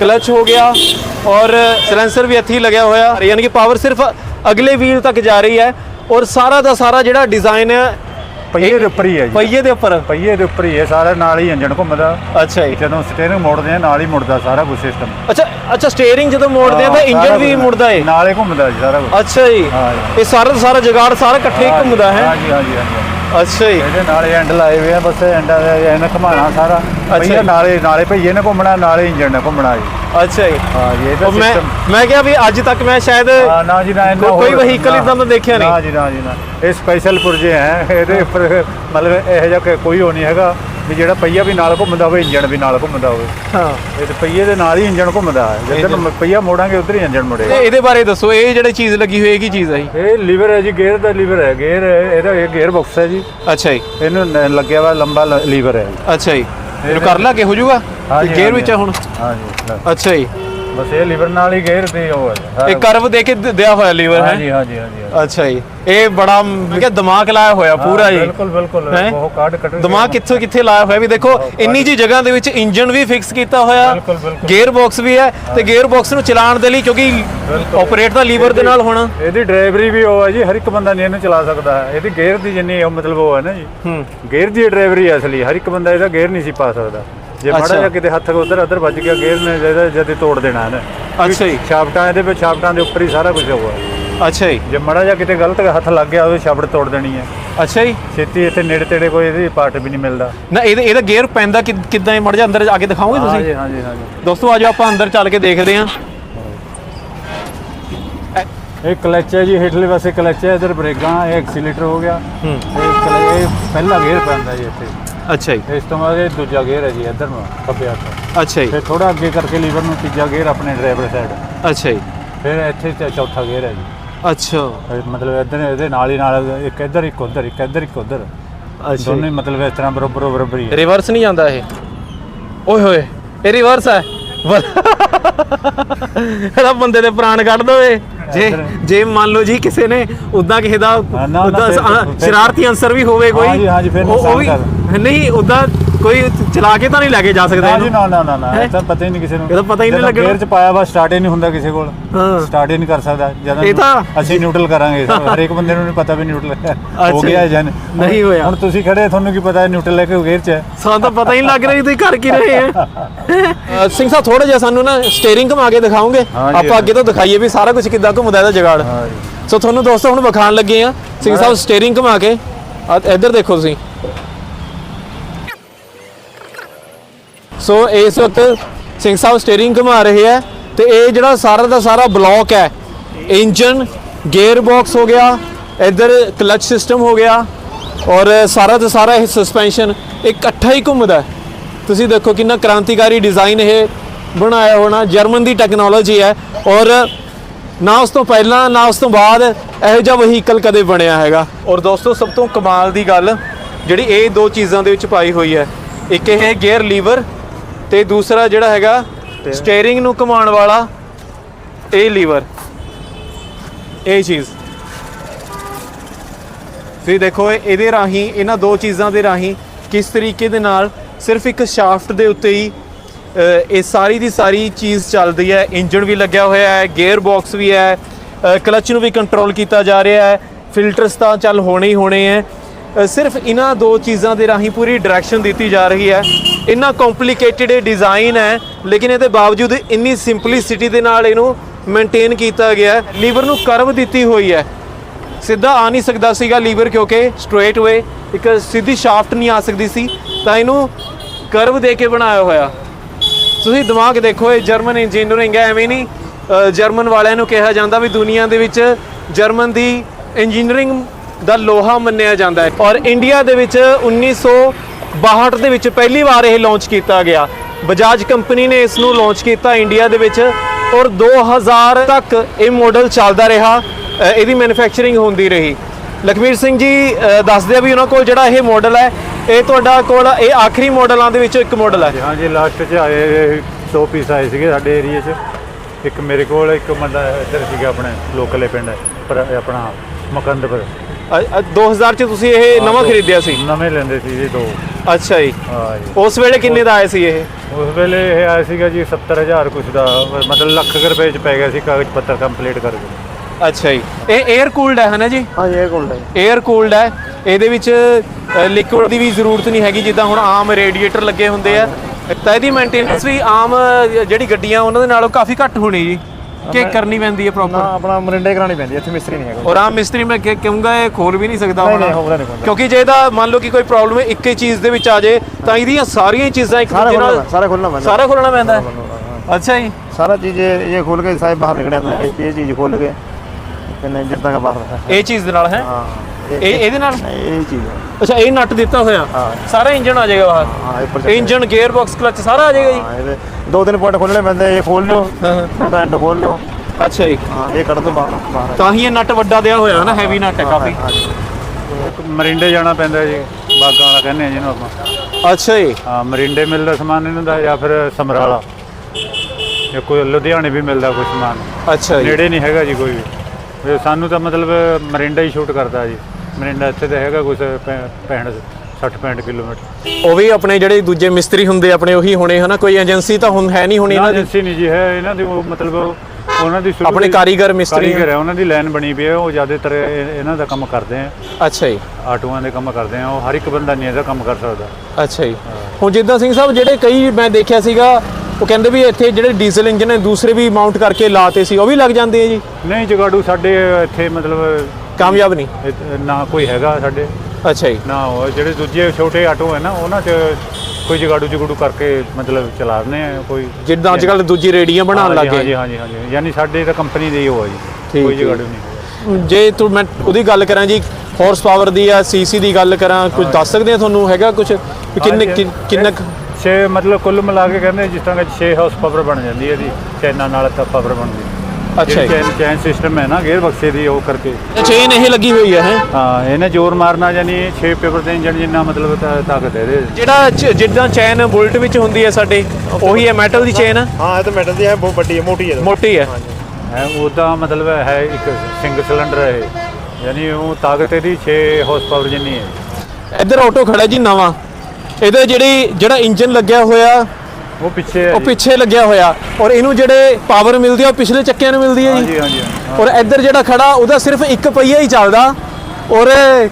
ਕਲਚ ਹੋ ਗਿਆ ਔਰ ਸਲੈਂਸਰ ਵੀ ਇੱਥੇ ਹੀ ਲੱਗਿਆ ਹੋਇਆ। ਯਾਨੀ ਕਿ ਪਾਵਰ ਸਿਰਫ ਅਗਲੇ ਵੀਲ ਤੱਕ ਜਾ ਰਹੀ ਹੈ ਔਰ ਸਾਰਾ ਦਾ ਸਾਰਾ ਜਿਹੜਾ ਡਿਜ਼ਾਈਨ ਹੈ ਪਹੀਏ ਦੇ ਉੱਪਰ ਹੀ ਹੈ ਜੀ। ਪਹੀਏ ਦੇ ਉੱਪਰ? ਪਹੀਏ ਦੇ ਉੱਪਰ ਹੀ ਹੈ ਸਾਰਾ ਨਾਲ ਹੀ ਇੰਜਣ ਘੁੰਮਦਾ। ਅੱਛਾ ਜੀ। ਜਦੋਂ ਸਟੀਅਰਿੰਗ ਮੋੜਦੇ ਆ ਨਾਲ ਹੀ ਮੁੜਦਾ ਸਾਰਾ ਕੁਝ ਸਿਸਟਮ ਅੱਛਾ ਅੱਛਾ ਸਟੀਅਰਿੰਗ ਜਦੋਂ ਮੋੜਦੇ ਆ ਤਾਂ ਇੰਜਨ ਵੀ ਮੁੜਦਾ ਏ? ਨਾਲ ਹੀ ਘੁੰਮਦਾ ਜੀ ਸਾਰਾ ਕੁਝ ਅੱਛਾ ਜੀ। ਹਾਂ ਜੀ। ਇਹ ਸਾਰਾ ਸਾਰਾ ਜਗਾੜ ਸਾਰਾ ਇਕੱਠੇ ਹੀ ਘੁੰਮਦਾ ਹੈ। ਹਾਂਜੀ ਹਾਂਜੀ ਹਾਂਜੀ ਅੱਛਾ ਜੀ। ਇਹਦੇ ਨਾਲ ਐਂਡ ਲਾਏ ਹੋਏ ਆ ਬਸ ਐਂਡਾਂ ਦੇ ਇਹਨੇ ਘਮਾਣਾ ਸਾਰਾ। ਪਹੀਆ ਨਾਲੇ ਨਾਲੇ ਭਈਏ ਨੇ ਘੁੰਮਣਾ ਨਾਲੇ ਇੰਜਣ ਨੇ ਘੁੰਮਣਾ ਜੀ। ਅੱਛਾ ਜੀ। ਹਾਂ ਜੀ ਇਹ ਤਾਂ ਮੈਂ ਸਿਸਟਮ ਮੈਂ ਕਿਹਾ ਵੀ ਅੱਜ ਤੱਕ ਮੈਂ ਸ਼ਾਇਦ ਹਾਂ ਨਾ ਜੀ ਨਾ ਕੋਈ ਨਾ- ਏਦਾਂ ਦਾ ਦੇਖਿਆ ਨਹੀਂ। ਨਾ ਜੀ ਨਾ ਜੀ ਨਾ। ਇਹ ਸਪੈਸ਼ਲ ਪੁਰਜੇ ਹੈ। ਇਹਦੇ ਉੱਪਰ ਮਤਲਬ ਇਹੋ ਜਿਹਾ ਕੋਈ ਹੋ ਨਹੀਂ ਹੈਗਾ। ਵੀ ਜਿਹੜਾ ਪਹੀਆ ਵੀ ਨਾਲ ਘੁੰਮਦਾ ਹੋਵੇ ਇੰਜਣ ਵੀ ਨਾਲ ਘੁੰਮਦਾ ਹੋਵੇ। ਹਾਂ। ਇਹ ਤੇ ਪਹੀਏ ਦੇ ਨਾਲ ਹੀ ਇੰਜਣ ਘੁੰਮਦਾ ਹੈ। ਜਿੱਧਰ। ਪਹੀਆ ਮੋੜਾਂਗੇ ਉਧਰ ਹੀ ਇੰਜਣ ਤੇ ਮੁੜੇਗਾ ਇਹਦੇ ਬਾਰੇ ਦੱਸੋ ਇਹ ਜਿਹੜੀ ਚੀਜ਼ ਲੱਗੀ ਹੋਈ ਹੈ ਕੀ ਚੀਜ਼ ਹੈ ਇਹ ਲੀਵਰ ਹੈ ਜੀ ਗੇਅਰ ਦਾ ਲੀਵਰ ਹੈ। ਗੇਅਰ ਇਹਦਾ ਇਹ ਗੇਅਰ ਬਾਕਸ ਹੈ ਜੀ। ਅੱਛਾ ਜੀ। ਇਹਨੂੰ ਲੱਗਿਆ ਵਾ ਲੰਬਾ ਲੀਵਰ ਹੈ ਅੱਛਾ ਜੀ। ਇਹਨੂੰ ਕਰ ਲਾ ਕੇ ਹੋ ਜਾਊਗਾ ਗੇਅਰ। ਵਿੱਚ ਹੁਣ? ਹਾਂ ਜੀ ਅੱਛਾ ਜੀ। ਬਸ ਇਹ ਲੀਵਰ ਨਾਲ ਹੀ ਗੇਅਰ ਤੇ ਉਹ ਹੈ। ਇਹ ਕਰਵ ਦੇ ਕੇ ਦ- ਦਿਆ ਹੋਇਆ ਲੀਵਰ ਹਾਂ ਹੈ? ਜੀ ਹਾਂ ਜੀ ਹਾਂ ਜੀ ਅੱਛਾ ਜੀ। ਇਹ ਬੜਾ ਮੈਂ ਕਿਹਾ ਦਿਮਾਗ ਲਾਇਆ ਹੋਇਆ ਪੂਰਾ ਹਾਂ, ਜੀ। ਬਿਲਕੁਲ ਬਿਲਕੁਲ। ਹੈਂ? ਉਹ ਕਾਰਡ ਕੱਟ ਦਿਮਾਗ ਕਿੱਥੋਂ ਕਿੱਥੇ ਲਾਇਆ ਹੋਇਆ ਵੀ ਦੇਖੋ ਇੰਨੀ ਜੀ ਜਗ੍ਹਾ ਦੇ ਵਿੱਚ ਇੰਜਨ ਵੀ ਫਿਕਸ ਕੀਤਾ ਹੋਇਆ। ਬਿਲਕੁਲ, ਬਿਲਕੁਲ। ਗੇਅਰ ਬਾਕਸ ਵੀ ਹੈ ਤੇ ਗੇਅਰ ਬਾਕਸ ਨੂੰ ਚਲਾਉਣ ਦੇ ਲਈ ਕਿਉਂਕਿ। ਆਪਰੇਟ ਤਾਂ ਲੀਵਰ ਦੇ ਨਾਲ ਹੋਣਾ। ਇਹਦੀ ਡਰਾਈਵਰੀ ਵੀ ਉਹ ਹੈ ਜੀ ਹਰ ਇੱਕ ਬੰਦਾ ਨਹੀਂ ਇਹਨੂੰ ਚਲਾ ਸਕਦਾ। ਇਹਦੀ ਗੇਅਰ ਦੀ ਜਿੰਨੀ ਉਹ ਮਤਲਬ ਉਹ ਹੈ ਨਾ ਜੀ। ਹੂੰ। ਗੇਅਰ ਦੀ ਡਰਾਈਵਰੀ ਹੈ ਅਸਲੀ ਹਰ ਇੱਕ ਬੰਦਾ ਇਹਦਾ ਗੇਅਰ ਨਹੀਂ ਸੀ ਪਾ ਸਕਦਾ। ਜੇ ਮਾੜਾ। ਜਿਹਾ ਕਿਤੇ ਹੱਥ ਉਧਰ ਉਧਰ ਵੱਜ ਗਿਆ ਗੇਅਰ ਨੇ ਜਦ ਜਦ ਤੋੜ ਦੇਣਾ ਇਹਨੇ। ਅੱਛਾ ਜੀ। ਛਾਪਟਾਂ ਇਹਦੇ ਵਿੱਚ ਛਾਪਟਾਂ ਦੇ ਉੱਪਰ ਹੀ ਸਾਰਾ ਕੁਝ ਹੋਇਆ ਅੱਛਾ ਜੀ। ਜੇ ਮਾੜਾ ਜਿਹਾ ਕਿਤੇ ਗਲਤ ਹੱਥ ਲੱਗ ਗਿਆ ਉਹਦੇ ਛਾਪੜ ਤੋੜ ਦੇਣੀ ਹੈ। ਅੱਛਾ ਜੀ। ਛੇਤੀ ਇੱਥੇ ਨੇੜੇ ਤੇੜੇ ਕੋਈ ਇਹਦੀ ਪਾਰਟ ਵੀ ਨਹੀਂ ਮਿਲਦਾ। ਨਾ ਇਹਦਾ ਇਹਦਾ ਗੇਅਰ ਪੈਂਦਾ ਕਿੱਦਾਂ ਇਹ ਮੜ ਜਾ ਅੰਦਰ ਆ ਕੇ ਦਿਖਾਓਗੇ ਤੁਸੀਂ? ਹਾਂਜੀ ਹਾਂਜੀ ਦੋਸਤੋ ਆਜੋ ਆਪਾਂ ਅੰਦਰ ਚੱਲ ਕੇ ਦੇਖਦੇ ਹਾਂ। ਇਹ ਕਲਚ ਹੈ ਜੀ ਹੇਠਲੇ ਪਾਸੇ ਕਲਚ ਹੈ ਇਧਰ ਬ੍ਰੇਕਾਂ ਇਹ ਐਕਸੀਲੇਟਰ ਹੋ ਗਿਆ। ਹੂੰ। ਇਹ ਪਹਿਲਾ ਗੇਅਰ ਪੈਂਦਾ ਜੀ ਇੱਥੇ। ਅੱਛਾ ਜੀ। ਇਸ ਤੋਂ ਬਾਅਦ ਇਹ ਦੂਜਾ ਗੇਅਰ ਹੈ ਜੀ ਇੱਧਰ ਨੂੰ ਖੱਬੇ ਹੱਥ। ਅੱਛਾ ਜੀ। ਫਿਰ ਥੋੜਾ ਅੱਗੇ ਕਰਕੇ ਲੀਵਰ ਨੂੰ ਤੀਜਾ ਗੇਅਰ ਆਪਣੇ ਡਰਾਈਵਰ ਸਾਈਡ ਅੱਛਾ ਜੀ। ਫਿਰ ਇੱਥੇ ਤੇ ਚੌਥਾ ਗੇਅਰ ਹੈ ਜੀ। ਅੱਛਾ। ਇਹ ਮਤਲਬ ਇੱਧਰ ਇਹਦੇ ਨਾਲ ਹੀ ਨਾਲ ਇੱਕ ਇੱਧਰ ਇੱਕ ਉੱਧਰ ਇੱਕ ਇੱਧਰ ਇੱਕ ਉੱਧਰ। ਅੱਛਾ ਦੋਨੇ ਮਤਲਬ ਇਸ ਤਰ੍ਹਾਂ ਬਰੋਬਰ ਬਰੋਬਰ ਹੀ। ਹੈ ਰਿਵਰਸ ਨਹੀਂ ਜਾਂਦਾ ਇਹ। ਓਏ ਹੋਏ ਇਹ ਰਿਵਰਸ ਹੈ। ਇਹਦਾ ਬੰਦੇ ਦੇ ਪ੍ਰਾਣ ਕੱਢ ਦੋਵੇ ਜੇ ਜੇ ਮੰਨ ਲਓ ਜੀ ਕਿਸੇ ਨੇ ਉਦਾਂ ਕਿਸੇ ਦਾ ਹਾਂ, ਨਾ, ਨਾ, ਉੱਦਾਂ ਫਿਰ- ਹਾਂ, ਫਿਰ- ਸ਼ਰਾਰਤੀ ਅੰਸਰ ਵੀ ਹੋਵੇ ਕੋਈ। ਹਾਂਜੀ, ਹਾਂਜੀ, ਫਿਰ ਉਹ- ਉਹ ਨੁਕਸਾਨ ਵੀ ਕਰ- ਨਹੀਂ ਉਦਾਂ ਕੋਈ ਚਲਾ ਕੇ ਤਾਂ ਨਹੀਂ ਲੈ ਕੇ ਜਾ ਸਕਦਾ ਨਾ ਜੀ ਇਹਨੂੰ ਨਾ ਨਾ ਨਾ? ਇਹ ਤਾਂ ਪਤਾ ਹੀ ਨਹੀਂ ਕਿਸੇ ਨੂੰ। ਇਹ ਤਾਂ ਪਤਾ ਹੀ ਨਹੀਂ ਲੱਗਣਾ। ਗੇਅਰ ਚ ਪਾਇਆ ਵਾ ਸਟਾਰਟ ਹੀ ਨਹੀਂ ਹੁੰਦਾ ਕਿਸੇ ਕੋਲ। ਹਾਂ। ਸਟਾਰਟ ਹੀ ਨਹੀਂ ਕਰ ਸਕਦਾ। ਜਦੋਂ ਇਹ ਤਾਂ- ਅਸੀਂ ਨਿਊਟਰਲ ਕਰਾਂਗੇ ਹਰ ਇੱਕ ਬੰਦੇ ਨੂੰ ਨਹੀਂ ਪਤਾ ਵੀ ਨਿਊਟਰਲ ਹੋ। ਗਿਆ ਜਾਂ। ਨਹੀਂ। ਹੋਇਆ। ਹੁਣ ਤੁਸੀਂ ਖੜੇ ਤੁਹਾਨੂੰ ਕੀ ਪਤਾ ਨਿਊਟਰਲ ਹੈ ਕਿ ਗੇਅਰ ਚ ਹੈ? ਸਾਨੂੰ ਤਾਂ ਪਤਾ ਹੀ ਨਹੀਂ ਲੱਗ ਰਿਹਾ ਤੁਸੀਂ ਕਰ ਕੀ ਰਹੇ ਆ [laughs] ਸਿੰਘ ਸਾਹਿਬ ਥੋੜਾ ਜਿਹਾ ਸਾਨੂੰ ਨਾ ਸਟੀਅਰਿੰਗ ਘੁਮਾ ਕੇ ਦਿਖਾਓਗੇ? ਆਪਾਂ। ਅੱਗੇ ਤੋਂ ਦਿਖਾਈਏ ਵੀ ਸਾਰਾ ਕੁਝ ਕਿੱਦਾਂ ਘੁੰਮਦਾ ਇਹਦਾ ਜਗਾੜ। ਸੋ ਤੁਹਾਨੂੰ ਦੋਸਤੋ ਹੁਣ ਵਿਖਾਣ ਲੱਗੇ ਆ ਸਿੰਘ ਸਾਹਿਬ ਸਟੀਅਰਿੰਗ ਘੁਮਾ ਕੇ। ਆ ਇੱਧਰ ਦੇਖੋ ਤੁਸੀਂ। ਸੋ ਇਸ ਵਕਤ ਸਿੰਘ ਸਾਹਿਬ ਸਟੀਅਰਿੰਗ ਘੁਮਾ ਰਹੇ ਹੈ ਤੇ ਇਹ ਜਿਹੜਾ ਸਾਰਾ ਦਾ ਸਾਰਾ ਬਲੌਕ ਹੈ ਇੰਜਨ ਗੇਅਰ ਬਾਕਸ ਹੋ ਗਿਆ, ਇੱਧਰ ਕਲਚ ਸਿਸਟਮ ਹੋ ਗਿਆ ਔਰ ਸਾਰਾ ਦਾ ਸਾਰਾ ਇਹ ਸਸਪੈਂਸ਼ਨ ਇਕੱਠਾ ਹੀ ਘੁੰਮਦਾ ਤੁਸੀਂ ਦੇਖੋ ਕਿੰਨਾ ਕ੍ਰਾਂਤੀਕਾਰੀ ਡਿਜ਼ਾਈਨ ਇਹ ਬਣਾਇਆ ਹੋਣਾ ਜਰਮਨ ਦੀ ਟੈਕਨੋਲੋਜੀ ਹੈ ਔਰ ਨਾ ਉਸ ਤੋਂ ਪਹਿਲਾਂ, ਨਾ ਉਸ ਤੋਂ ਬਾਅਦ ਇਹੋ ਜਿਹਾ ਵਹੀਕਲ ਕਦੇ ਬਣਿਆ ਹੈਗਾ। ਔਰ ਦੋਸਤੋ, ਸਭ ਤੋਂ ਕਮਾਲ ਦੀ ਗੱਲ ਜਿਹੜੀ ਇਹ ਦੋ ਚੀਜ਼ਾਂ ਦੇ ਵਿੱਚ ਪਾਈ ਹੋਈ ਹੈ। ਇੱਕ ਇਹ ਗੇਅਰ ਲੀਵਰ ਤੇ ਦੂਸਰਾ ਜਿਹੜਾ ਹੈਗਾ ਸਟੀਅਰਿੰਗ ਨੂੰ ਘੁਮਾਉਣ ਵਾਲਾ ਇਹ ਲੀਵਰ। ਇਹ ਚੀਜ਼। ਤੁਸੀਂ ਦੇਖੋ ਇਹ- ਇਹਦੇ ਰਾਹੀਂ ਇਹਨਾਂ ਦੋ ਚੀਜ਼ਾਂ ਦੇ ਰਾਹੀਂ ਕਿਸ ਤਰੀਕੇ ਦੇ ਨਾਲ ਸਿਰਫ ਇੱਕ ਸ਼ਾਫਟ ਦੇ ਉੱਤੇ ਹੀ ਇਹ ਸਾਰੀ ਦੀ ਸਾਰੀ ਚੀਜ਼ ਚੱਲਦੀ ਹੈ। ਇੰਜਨ ਵੀ ਲੱਗਿਆ ਹੋਇਆ ਹੈ ਗੇਅਰ ਬਾਕਸ ਵੀ ਹੈ ਕਲਚ ਨੂੰ ਵੀ ਕੰਟਰੋਲ ਕੀਤਾ ਜਾ ਰਿਹਾ ਹੈ। ਫਿਲਟਰਸ ਤਾਂ ਚੱਲ ਹੋਣੇ ਹੀ ਹੋਣੇ ਹੈ। ਸਿਰਫ ਇਹਨਾਂ ਦੋ ਚੀਜ਼ਾਂ ਦੇ ਰਾਹੀਂ ਪੂਰੀ ਡਾਇਰੈਕਸ਼ਨ ਦਿੱਤੀ ਜਾ ਰਹੀ ਹੈ। ਇੰਨਾ ਕੰਪਲਿਕੇਟਿਡ ਇਹ ਡਿਜ਼ਾਈਨ ਹੈ, ਲੇਕਿਨ ਇਹਦੇ ਬਾਵਜੂਦ ਇੰਨੀ ਸਿੰਪਲਿਸਿਟੀ ਦੇ ਨਾਲ ਇਹਨੂੰ ਮੇਨਟੇਨ ਕੀਤਾ ਗਿਆ ਹੈ। ਲੀਵਰ ਨੂੰ ਕਰਵ ਦਿੱਤੀ ਹੋਈ ਹੈ। ਸਿੱਧਾ ਆ ਨਹੀਂ ਸਕਦਾ ਸੀਗਾ ਲੀਵਰ, ਕਿਉਂਕਿ ਸਟ੍ਰੇਟ ਵੇ ਇੱਕ ਸਿੱਧੀ ਸ਼ਾਫਟ ਨਹੀਂ ਆ ਸਕਦੀ ਸੀ, ਤਾਂ ਇਹਨੂੰ ਕਰਵ ਦੇ ਕੇ ਬਣਾਇਆ ਹੋਇਆ। ਤੁਸੀਂ ਦਿਮਾਗ ਦੇਖੋ, ਇਹ ਜਰਮਨ ਇੰਜੀਨੀਅਰਿੰਗ ਹੈ, ਐਵੇਂ ਨਹੀਂ ਜਰਮਨ ਵਾਲਿਆਂ ਨੂੰ ਕਿਹਾ ਜਾਂਦਾ ਵੀ ਦੁਨੀਆ ਦੇ ਵਿੱਚ ਜਰਮਨ ਦੀ ਇੰਜੀਨੀਅਰਿੰਗ ਦਾ ਲੋਹਾ ਮੰਨਿਆ ਜਾਂਦਾ ਹੈ। ਔਰ ਇੰਡੀਆ ਦੇ ਵਿੱਚ 1962 ਦੇ ਵਿੱਚ ਪਹਿਲੀ ਵਾਰ ਇਹ ਲਾਂਚ ਕੀਤਾ ਗਿਆ। ਬਜਾਜ ਕੰਪਨੀ ਨੇ ਇਸ ਨੂੰ ਲਾਂਚ ਕੀਤਾ ਇੰਡੀਆ ਦੇ ਵਿੱਚ ਔਰ 2000 ਤੱਕ ਇਹ ਮਾਡਲ ਚੱਲਦਾ ਰਿਹਾ ਇਹਦੀ ਮੈਨੂਫੈਕਚਰਿੰਗ ਹੁੰਦੀ ਰਹੀ। ਲਖਵੀਰ ਸਿੰਘ ਜੀ ਦੱਸਦੇ ਆ ਵੀ ਉਹਨਾਂ ਕੋਲ ਜਿਹੜਾ ਇਹ ਮਾਡਲ ਹੈ, ਇਹ ਤੁਹਾਡਾ ਕੋਲ ਇਹ ਆਖਰੀ ਮਾਡਲਾਂ ਦੇ ਵਿੱਚੋਂ ਇੱਕ ਮਾਡਲ ਹੈ। ਹਾਂ ਜੀ ਲਾਸਟ 'ਚ ਆਏ, ਇਹ ਪੀਸ ਆਏ ਸੀਗੇ ਸਾਡੇ ਏਰੀਆ 'ਚ। ਇੱਕ ਮੇਰੇ ਕੋਲ, ਇੱਕ ਬੰਦਾ ਇੱਧਰ ਸੀਗਾ ਆਪਣੇ ਲੋਕਲੇ ਪਿੰਡ, ਪਰ ਆਪਣਾ ਮੁਕੰਦਪੁਰ ਅ- ਅ- 2000 ਚ ਤੁਸੀਂ ਇਹ ਨਵਾਂ ਖਰੀਦਿਆ ਸੀ? ਨਵੇਂ ਲੈਂਦੇ ਸੀ ਜੀ ਦੋ। ਅੱਛਾ ਜੀ। ਹਾਂ ਜੀ। ਉਸ ਵੇਲੇ ਕਿੰਨੇ ਦਾ ਆਇਆ ਸੀ ਇਹ? ਉਸ ਵੇਲੇ ਇਹ ਆਇਆ ਸੀਗਾ ਜੀ 70000 ਕੁਛ ਦਾ ਮਤਲਬ ਲੱਖ ਕੁ ਰੁਪਏ 'ਚ ਪੈ ਗਿਆ ਸੀ ਕਾਗਜ਼ ਪੱਤਰ ਕੰਪਲੀਟ ਕਰਕੇ। ਅੱਛਾ ਜੀ। ਇਹ 에ਅਰ ਕੂਲਡ ਹੈ ਹਨਾ ਜੀ? ਹਾਂ ਇਹ ਕੋਲ ਹੈ। 에ਅਰ ਕੂਲਡ ਹੈ। ਇਹਦੇ ਵਿੱਚ ਲਿਕੁਇਡ ਦੀ ਵੀ ਜ਼ਰੂਰਤ ਨਹੀਂ ਹੈਗੀ ਜਿੱਦਾਂ ਹੁਣ ਆਮ ਰੇਡੀਏਟਰ ਲੱਗੇ ਹੁੰਦੇ ਆ। ਤਾਂ ਇਹਦੀ ਮੇਨਟੇਨੈਂਸ ਵੀ ਆਮ ਅ, ਜਿਹੜੀ ਗੱਡੀਆਂ ਉਹਨਾਂ ਦੇ ਨਾਲੋਂ ਕਾਫੀ ਘੱਟ ਹੋਣੀ ਜੀ। ਕਿ ਕਰਨੀ ਪੈਂਦੀ ਹੈ ਨਾ ਪ੍ਰੋਪਰ ਆਪਣਾ ਮਰਿੰਡੇ ਕਰਾਣੀ ਪੈਂਦੀ ਹੈ, ਇੱਥੇ ਮਿਸਤਰੀ ਨਹੀਂ ਹੈਗਾ। ਔਰ ਆਮ ਮਿਸਤਰੀ ਮੈਂ ਕਿ- ਕਹੂੰਗਾ ਇਹ ਖੋਲ ਵੀ ਨਹੀਂ ਸਕਦਾ ਨਹੀਂ ਹੋਣਾ ਨਹੀਂ ਹੋਗਾ ਨਹੀਂ ਹੁੰਦਾ ਕਿਉਂਕਿ ਜੇ ਇਹਦਾ ਮੰਨ ਲਓ ਕਿ ਕੋਈ ਪ੍ਰੋਬਲਮ ਇੱਕ ਹੀ ਚੀਜ਼ ਦੇ ਵਿੱਚ ਆ ਜੇ ਤਾਂ ਇਹਦੀਆਂ ਸਾਰੀਆਂ ਹੀ ਚੀਜ਼ਾਂ ਇੱਕ ਸਾਰਾ ਦੂਜੇ ਖੋਲਣਾ ਨਾਲ ਪੈਂਦਾ, ਸਾਰਾ ਖੋਲਣਾ ਪੈਂਦਾ। ਸਾਰਾ ਖੋਲਣਾ ਪੈਂਦਾ ਹੈ। ਅੱਛਾ ਜੀ। ਸਾਰਾ ਚੀਜ਼ ਇਹ ਇਹ ਖੋਲ ਕੇ ਸਾਹਿਬ ਬਾਹਰ ਨਿਕੜਿਆ ਤਾਂ ਇਹ ਇਹ ਚੀਜ਼ ਖੋਲ ਕੇ ਕਿੰਨੇ ਜਿੱਦਾਂ ਦਾ ਬਾਹਰ ਹੈ ਇਹ ਚੀਜ਼ ਦੇ ਨਾਲ ਹੈ? ਹਾਂ। ਇਹ ਇਹਦੇ ਨਾਲ? ਇਹ ਚੀਜ਼ ਹੈ ਅੱਛਾ ਇਹ ਨੱਟ ਦਿੱਤਾ ਹੋਇਆ? ਹਾਂ। ਸਾਰਾ ਇੰਜਨ ਆ ਜਾਏਗਾ ਬਾਹਰ? ਹਾਂ ਇੰਜਨ ਗੇਅਰ ਬਾਕਸ ਕਲਚ ਸਾਰਾ ਆ ਜਾਏਗਾ ਜੀ? ਹਾਂ ਇਹਦੇ ਦੋ ਤਿੰਨ ਪੁਆਇੰਟ ਖੋਲਣੇ ਪੈਂਦੇ ਇਹ ਖੋਲ ਲਿਓ ਹਾਂ। ਪੈਂਟ ਖੋਲ ਲਿਓ। ਅੱਛਾ ਜੀ। ਹਾਂ ਇਹ ਕੱਢ ਦੋ ਬਾਹਰ ਤਾਂ ਹੀ ਇਹ ਨੱਟ ਵੱਡਾ ਦਿਆ ਹੋਇਆ ਨਾ ਹੈਵੀ ਨੱਟ ਹੈ ਕਾਫੀ। ਮਰਿੰਡੇ ਜਾਣਾ ਪੈਂਦਾ ਜੀ ਬਾਗਾਂ ਵਾਲਾ ਕਹਿੰਦੇ ਆ ਜਿਹਨੂੰ ਆਪਾਂ। ਅੱਛਾ ਜੀ। ਹਾਂ ਮਰਿੰਡੇ ਮਿਲਦਾ ਸਮਾਨ ਇਹਨਾਂ ਦਾ ਜਾਂ ਫਿਰ ਸਮਰਾਲਾ। ਜਾਂ ਕੋਈ ਲੁਧਿਆਣੇ ਵੀ ਮਿਲਦਾ ਕੋਈ ਸਮਾਨ। ਅੱਛਾ ਜੀ। ਨੇੜੇ ਨਹੀਂ ਹੈਗਾ ਜੀ ਕੋਈ ਵੀ। ਸਾਨੂੰ ਤਾਂ ਮਤਲਬ ਮਰਿੰਡਾ ਹੀ ਸ਼ੂਟ ਕਰਦਾ ਜੀ। ਮਰਿੰਡਾ ਇੱਥੇ ਤਾਂ ਹੈਗਾ ਕੁਝ 65 60 65 ਕਿਲੋਮੀਟਰ। ਉਹ ਵੀ ਆਪਣੇ ਜਿਹੜੇ ਦੂਜੇ ਮਿਸਤਰੀ ਹੁੰਦੇ ਆਪਣੇ ਉਹੀ ਹੋਣੇ ਹਨਾ? ਕੋਈ ਏਜੰਸੀ ਤਾਂ ਹੁਣ ਹੈ ਨਹੀਂ ਹੋਣੀ ਇਹਨਾਂ ਇਹਨਾਂ ਦੀ? ਏਜੰਸੀ ਨਹੀਂ ਜੀ ਹੈ ਇਹਨਾਂ ਦੀ ਉਹ ਮਤਲਬ ਉਹਨਾਂ ਦੀ ਸ਼ੁਰੂ ਆਪਣੇ ਦੀ- ਕਾਰੀਗਰ ਮਿਸਤਰੀ ਕਾਰੀਗਰ ਹੈ ਉਹਨਾਂ ਦੀ ਲਾਈਨ ਬਣੀ ਪਈ ਹੈ ਉਹ ਜ਼ਿਆਦਾਤਰ ਇਹ- ਇਹਨਾਂ ਦਾ ਕੰਮ ਕਰਦੇ ਆ। ਅੱਛਾ ਜੀ। ਆਟੋਆਂ ਦੇ ਕੰਮ ਕਰਦੇ ਆ ਉਹ ਹਰ ਇੱਕ ਬੰਦਾ ਨਹੀਂ ਇਹਦਾ ਕੰਮ ਕਰ ਸਕਦਾ। ਅੱਛਾ ਜੀ। ਹੁਣ ਜਿੱਦਾਂ ਸਿੰਘ ਸਾਹਿਬ ਜਿਹੜੇ ਕਈ ਮੈਂ ਦੇਖਿਆ ਸੀਗਾ ਉਹ ਕਹਿੰਦੇ ਵੀ ਇੱਥੇ ਜਿਹੜੇ ਡੀਜ਼ਲ ਇੰਜਨ ਹੈ ਦੂਸਰੇ ਵੀ ਮਾਊਂਟ ਕਰਕੇ ਲਾਤੇ ਸੀ ਉਹ ਵੀ ਲੱਗ ਜਾਂਦੇ ਆ ਜੀ? ਨਹੀਂ ਜਗਾੜੂ ਸਾਡੇ ਇੱਥੇ ਮਤਲਬ ਕਾਮਯਾਬ ਨਹੀਂ? ਇਹ- ਨਾ ਕੋਈ ਹੈਗਾ ਸਾਡੇ। ਅੱਛਾ ਜੀ। ਨਾ ਉਹ ਜਿਹੜੇ ਦੂਜੇ ਛੋਟੇ ਆਟੋ ਹੈ ਨਾ ਉਹਨਾਂ 'ਚ ਕੋਈ ਜਗਾੜੂ ਜਗੜੂ ਕਰਕੇ ਮਤਲਬ ਚਲਾ ਦਿੰਦੇ ਆ ਕੋਈ ਜਿੱਦਾਂ ਅੱਜ ਕੱਲ ਦੂਜੀ ਰੇੜੀਆਂ ਬਣਾਉਣ ਲੱਗ ਹਾਂਜੀ ਹਾਂਜੀ ਹਾਂਜੀ ਯਾਨੀ ਸਾਡੇ ਤਾਂ ਕੰਪਨੀ ਦੇ ਹੀ ਉਹ ਆ ਜੀ। ਠੀਕ ਕੋਈ ਹੈ। ਜਗਾੜੂ ਨਹੀਂ। ਜੇ ਤੂੰ ਮੈਂ ਉਹਦੀ ਗੱਲ ਕਰਾਂ ਜੀ ਹਾਰਸ ਪਾਵਰ ਦੀ ਆ ਸੀਸੀ ਦੀ ਗੱਲ ਕਰਾਂ ਕੁਝ ਦੱਸ ਸਕਦੇ ਆ ਤੁਹਾਨੂੰ ਹੈਗਾ ਕੁਝ? ਕਿੰਨੇ ਕਿ- ਕਿੰਨਾ ਕੁ- 6 ਮਤਲਬ ਕੁੱਲ ਮਿਲਾ ਕੇ ਕਹਿੰਦੇ ਜਿਸ ਤਰ੍ਹਾਂ ਕਿ 6 ਹਾਊਸ ਪਾਵਰ ਬਣ ਜਾਂਦੀ ਹੈ ਇਹਦੀ ਚੈਨਾਂ ਨਾਲ ਤਾਂ ਪਾਵਰ ਬਣਦੀ ਅੱਛਾ ਜੀ। ਚੈਨ ਚੈਨ ਸਿਸਟਮ ਹੈ ਨਾ ਗੇਅਰ ਬਕਸੇ ਦੀ ਉਹ ਕਰਕੇ। ਚੇਨ ਇਹ ਲੱਗੀ ਹੋਈ ਹੈ ਹੈ? ਹਾਂ ਇਹਨੇ ਜ਼ੋਰ ਮਾਰਨਾ ਜਾਨੀ 6 ਪੇਪਰ ਦੇ ਇੰਜਨ ਜਿੰਨਾ ਮਤਲਬ ਤਾਂ ਤਾਕਤ ਹੈ ਇਹਦੇ ਜਿਹੜਾ ਚ- ਜਿੱਦਾਂ ਚੈਨ ਬੁਲਟ ਵਿੱਚ ਹੁੰਦੀ ਹੈ ਸਾਡੇ ਉਹੀ ਹੈ ਮੈਟਲ ਦੀ ਚੇਨ? ਹਾਂ ਇਹ ਤਾਂ ਮੈਟਲ ਦੀ ਹੈ ਬਹੁਤ ਵੱਡੀ ਹੈ ਮੋਟੀ ਹੈ ਮੋਟੀ ਹੈ। ਹੈ ਉਹਦਾ ਮਤਲਬ ਹੈ ਇੱਕ ਸਿੰਗਲ ਸਿਲੰਡਰ ਹੈ ਇਹ। ਯਾਨੀ ਉਹ ਤਾਕਤ ਇਹਦੀ 6 ਹਾਰਸ ਪਾਵਰ ਜਿੰਨੀ ਹੈ। ਇੱਧਰ ਆਟੋ ਖੜਾ ਜੀ ਨਵਾਂ। ਇਹਦੇ ਜਿਹੜੀ ਜਿਹੜਾ ਇੰਜਨ ਲੱਗਿਆ ਹੋਇਆ ਉਹ ਪਿੱਛੇ ਉਹ। ਪਿੱਛੇ ਲੱਗਿਆ ਹੋਇਆ। ਔਰ ਇਹਨੂੰ ਜਿਹੜੇ ਪਾਵਰ ਮਿਲਦੀ ਹੈ ਉਹ ਪਿਛਲੇ ਚੱਕਿਆਂ ਨੂੰ ਮਿਲਦੀ ਹੈ ਜੀ। ਹਾਂਜੀ ਹਾਂਜੀ। ਔਰ ਇੱਧਰ ਜਿਹੜਾ ਖੜਾ ਉਹਦਾ ਸਿਰਫ ਇੱਕ ਪਹੀਆ ਹੀ ਚੱਲਦਾ। ਔਰ